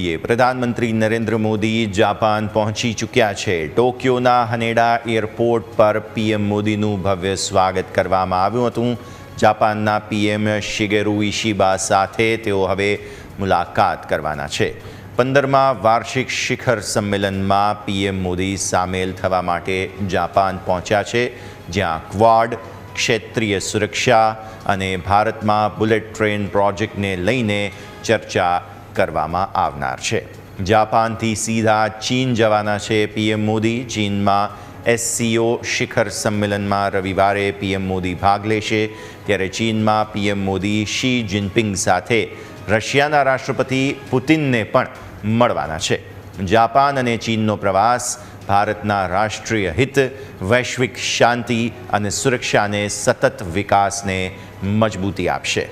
જોઈએ પ્રધાનમંત્રી નરેન્દ્ર મોદી જાપાન પહોંચી ચૂક્યા છે. ટોક્યોના હનેડા એરપોર્ટ પર પીએમ મોદીનું ભવ્ય સ્વાગત કરવામાં આવ્યું હતું. જાપાનના પીએમ શિગેરુ ઇશિબા સાથે તેઓ હવે મુલાકાત કરવાના છે. પંદરમાં વાર્ષિક શિખર સંમેલનમાં પીએમ મોદી સામેલ થવા માટે જાપાન પહોંચ્યા છે, જ્યાં ક્વાડ, ક્ષેત્રીય સુરક્ષા અને ભારતમાં બુલેટ ટ્રેન પ્રોજેક્ટને લઈને ચર્ચા કરવામાં આવનાર છે. જાપાનથી સીધા ચીન જવાના છે પીએમ મોદી. ચીનમાં એસસીઓ શિખર સંમેલનમાં રવિવારે પીએમ મોદી ભાગ લેશે. ત્યારે ચીનમાં પીએમ મોદી શી જિનપિંગ સાથે રશિયાના રાષ્ટ્રપતિ પુતિનને પણ મળવાના છે. જાપાન અને ચીનનો પ્રવાસ ભારતના રાષ્ટ્રીય હિત, વૈશ્વિક શાંતિ અને સુરક્ષાને સતત વિકાસને મજબૂતી આપશે.